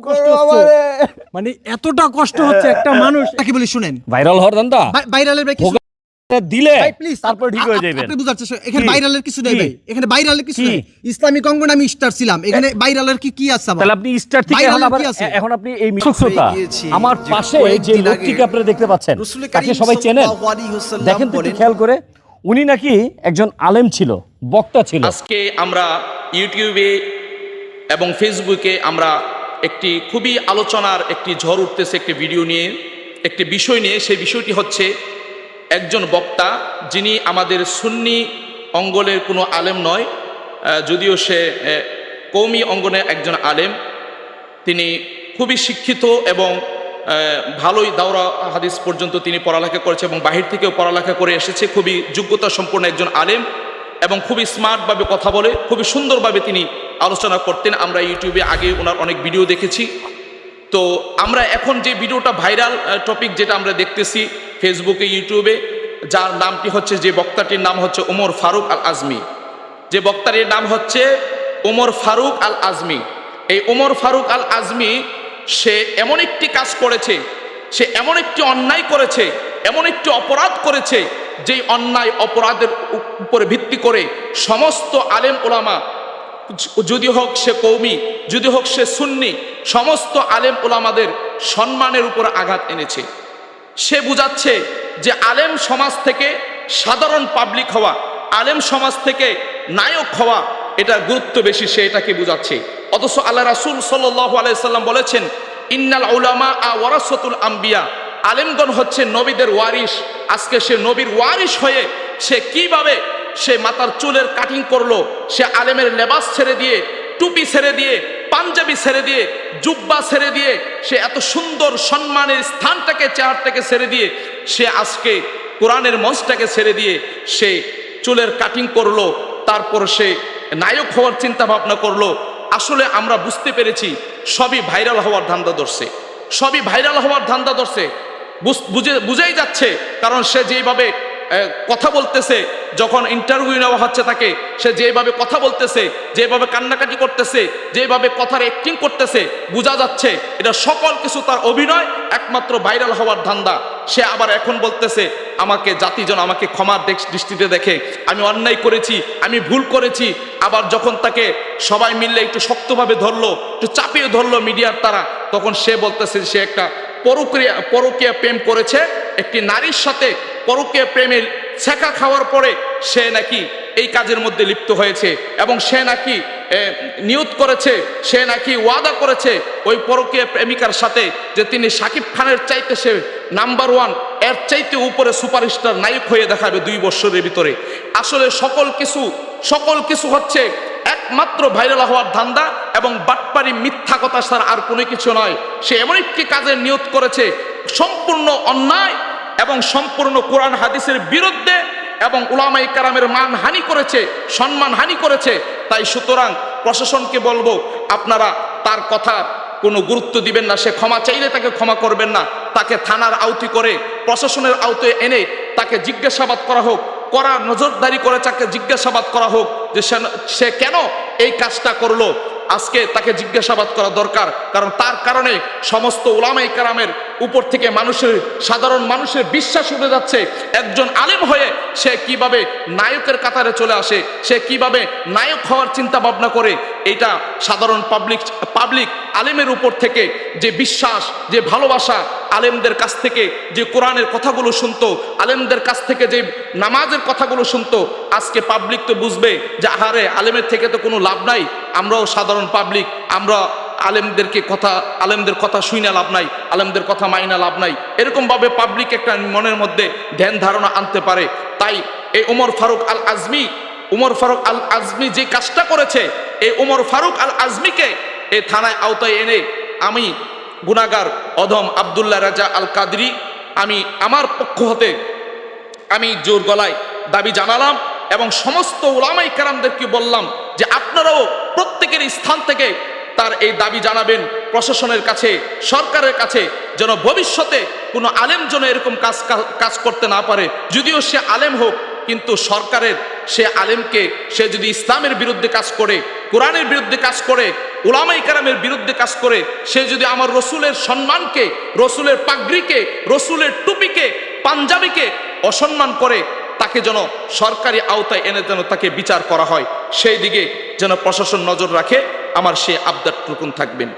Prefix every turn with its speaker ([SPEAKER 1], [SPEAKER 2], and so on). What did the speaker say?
[SPEAKER 1] কষ্ট হচ্ছে মানে এতটা কষ্ট হচ্ছে একটা মানুষ তাকে বলি শুনেন
[SPEAKER 2] ভাইরাল হওয়ার
[SPEAKER 1] ভাইরালের ভাই কিছু
[SPEAKER 2] দিলে
[SPEAKER 1] প্লিজ
[SPEAKER 2] তারপর ঠিক হয়ে যাবেন
[SPEAKER 1] আপনি বুঝার চেষ্টা এখানে ভাইরালের কিছু নেই ভাই এখানে ভাইরালের কিছু নেই ইসলামিক অঙ্গনে আমি স্টার ছিলাম এখানে ভাইরালের কি কি আছে
[SPEAKER 2] তাহলে আপনি স্টার থেকে এখন আবার এখন আপনি এই শ্রোতা আমার পাশে যে লোকটিকে আপনারা দেখতে পাচ্ছেন তাকে সবাই চেনেন দেখেন তো খেয়াল করে উনি নাকি একজন আলেম ছিল বক্তা ছিল
[SPEAKER 3] আজকে আমরা ইউটিউবে এবং ফেসবুকে আমরা একটি খুবই আলোচনার একটি ঝড় উঠতেছে একটি ভিডিও নিয়ে, একটি বিষয় নিয়ে। সেই বিষয়টি হচ্ছে একজন বক্তা যিনি আমাদের সুন্নি অঙ্গলের কোনো আলেম নয় যদিও সে কৌমি অঙ্গনে একজন আলেম। তিনি খুবই শিক্ষিত এবং ভালোই দাওরা হাদিস পর্যন্ত তিনি পড়ালেখা করেছে এবং বাহির থেকেও পড়ালেখা করে এসেছে। খুবই যোগ্যতা সম্পন্ন একজন আলেম। এবং খুবই স্মার্টভাবে কথা বলে, খুবই সুন্দরভাবে তিনি আলোচনা করতেন। আমরা ইউটিউবে আগে ওনার অনেক ভিডিও দেখেছি। তো আমরা এখন যে ভিডিওটা ভাইরাল টপিক যেটা আমরা দেখতেছি ফেসবুকে ইউটিউবে যার নামটি হচ্ছে, যে বক্তাটির নাম হচ্ছে ওমর ফারুক আল আজমি যে বক্তাটির নাম হচ্ছে ওমর ফারুক আল আজমি এই ওমর ফারুক আল আজমি সে এমন একটি কাজ করেছে, সে এমন একটি অন্যায় করেছে, এমন একটি অপরাধ করেছে যেই অন্যায় অপরাধের উপ- উপরে ভিত্তি করে সমস্ত আলেম ওলামা যদি হোক সে কৌমি, যদি হোক সে সুন্নি, সমস্ত আলেম ওলামাদের সম্মানের উপর আঘাত এনেছে। সে বুঝাচ্ছে যে আলেম সমাজ থেকে সাধারণ পাবলিক হওয়া, আলেম সমাজ থেকে নায়ক হওয়া, এটার গুরুত্ব বেশি, সে এটাকে বুঝাচ্ছে। অথচ আল্লাহ রাসুল সাল্লাম বলেছেন, ইন্নাল উলামা আ ওয়ারাসতুল আম্বিয়া। আলেমগণ হচ্ছে নবীদের ওয়ারিশ। আজকে সে নবীর ওয়ারিশ হয়ে সে কীভাবে সে মাথার চুলের কাটিং করল, সে আলেমের লেবাস ছেড়ে দিয়ে, টুপি ছেড়ে দিয়ে, পাঞ্জাবি ছেড়ে দিয়ে, জুব্বা ছেড়ে দিয়ে, সে এত সুন্দর সম্মানের স্থানটাকে, চেহারটাকে ছেড়ে দিয়ে সে আজকে কোরআনের মঞ্চটাকে ছেড়ে দিয়ে সে চুলের কাটিং করল, তারপর সে নায়ক হওয়ার চিন্তা ভাবনা করল। আসলে আমরা বুঝতে পেরেছি, সবই ভাইরাল হওয়ার ধান্দা ধরছে। সবই ভাইরাল হওয়ার ধান্দা ধরছে। বুঝ- বুঝে, বুঝেই যাচ্ছে। কারণ সে যেভাবে কথা বলতেছে, যখন ইন্টারভিউ নেওয়া হচ্ছে তাকে, সে যেভাবে কথা বলতেছে যেভাবে কান্নাকাটি করতেছে যেভাবে কথার অ্যাক্টিং করতেছে, বোঝা যাচ্ছে, এটা সকল কিছু তার অভিনয় একমাত্র ভাইরাল হওয়ার ধান্দা। সে আবার এখন বলতেছে, আমাকে জাতিজন আমাকে ক্ষমার দৃষ্টিতে দেখে। আমি অন্যায় করেছি, আমি ভুল করেছি। আবার যখন তাকে সবাই মিললে একটু শক্তভাবে ধরলো, একটু চাপিয়ে ধরলো মিডিয়ার তারা, তখন সে বলতেছে সে একটা পরক্রিয়া, পরকীয়া প্রেম করেছে, একটি নারীর সাথে পরকীয়া প্রেমের ছেঁকা খাওয়ার পরে সে নাকি এই কাজের মধ্যে লিপ্ত হয়েছে এবং সে নাকি নিয়ত করেছে, সে নাকি ওয়াদা করেছে ওই পরকীয়া প্রেমিকার সাথে যে তিনি সাকিব খানের চাইতে সে নাম্বার ওয়ান, এর চাইতে উপরে সুপারস্টার নায়ক হয়ে দেখাবে দুই বছরের ভিতরে। আসলে সকল কিছু সকল কিছু হচ্ছে একমাত্র ভাইরাল হওয়ার ধান্দা এবং বাটপারি মিথ্যা কথা ছাড়া আর কোনো কিছু নয়। সে এমন একটি কাজের নিয়োগ করেছে, সম্পূর্ণ অন্যায় এবং সম্পূর্ণ কোরআন হাদিসের বিরুদ্ধে এবং উলামাই কারামের মান হানি করেছে, সম্মান হানি করেছে। তাই সুতরাং প্রশাসনকে বলব, আপনারা তার কথা কোনো গুরুত্ব দিবেন না, সে ক্ষমা চাইলে তাকে ক্ষমা করবেন না। তাকে থানার আওতি করে, প্রশাসনের আওতায় এনে তাকে জিজ্ঞাসাবাদ করা হোক। করা, নজরদারি করে তাকে জিজ্ঞাসাবাদ করা হোক যে সে- সে কেন এই কাজটা করল? আজকে তাকে জিজ্ঞাসাবাদ করা দরকার। কারণ তার কারণে সমস্ত ওলামাই কারামের উপর থেকে মানুষের, সাধারণ মানুষের বিশ্বাস উঠে যাচ্ছে। একজন আলেম হয়ে সে কীভাবে নায়কের কাতারে চলে আসে, সে কীভাবে নায়ক হওয়ার চিন্তা ভাবনা করে, এটা সাধারণ পাবলিক পাবলিক আলেমের উপর থেকে যে বিশ্বাস, যে ভালোবাসা আলেমদের কাছ থেকে যে কোরআনের কথাগুলো শুনতো, আলেমদের কাছ থেকে যে নামাজের কথাগুলো শুনতো, আজকে পাবলিক তো বুঝবে যে আহারে আলেমের থেকে তো কোনো লাভ নাই, আমরাও সাধারণ পাবলিক আমরা আলেমদেরকে কথা, আলেমদের কথা শুইনা লাভ নাই, আলেমদের কথা মাইনা লাভ নাই। এরকমভাবে পাবলিক একটা মনের মধ্যে ধ্যান ধারণা আনতে পারে। তাই এই ওমর ফারুক আল আজমি উমর ফারুক আল আজমি যে কাজটা করেছে এই উমর ফারুক আল আজমিকে এই থানায় আওতায় এনে আমি গুনাগার অধম আবদুল্লাহ রাজা আল কাদরি আমি আমার পক্ষ হতে আমি জোর গলায় দাবি জানালাম এবং সমস্ত ওলামাই কারামদেরকে বললাম যে আপনারাও প্রত্যেকের স্থান থেকে তার এই দাবি জানাবেন, প্রশাসনের কাছে, সরকারের কাছে, যেন ভবিষ্যতে কোনো আলেম যেন এরকম কাজ কাজ করতে না পারে। যদিও সে আলেম হোক কিন্তু সরকারের সে আলেমকে, সে যদি ইসলামের বিরুদ্ধে কাজ করে, কোরআনের বিরুদ্ধে কাজ করে ওলামাই কারামের বিরুদ্ধে কাজ করে, সে যদি আমার রসুলের সম্মানকে, রসুলের পাগড়িকে, রসুলের টুপিকে, পাঞ্জাবিকে অসম্মান করে, তাকে যেন সরকারি আওতায় এনে যেন তাকে বিচার করা হয়, সেই দিকে যেন প্রশাসন নজর রাখে, আমার সে আবদার টুকুন থাকবেন।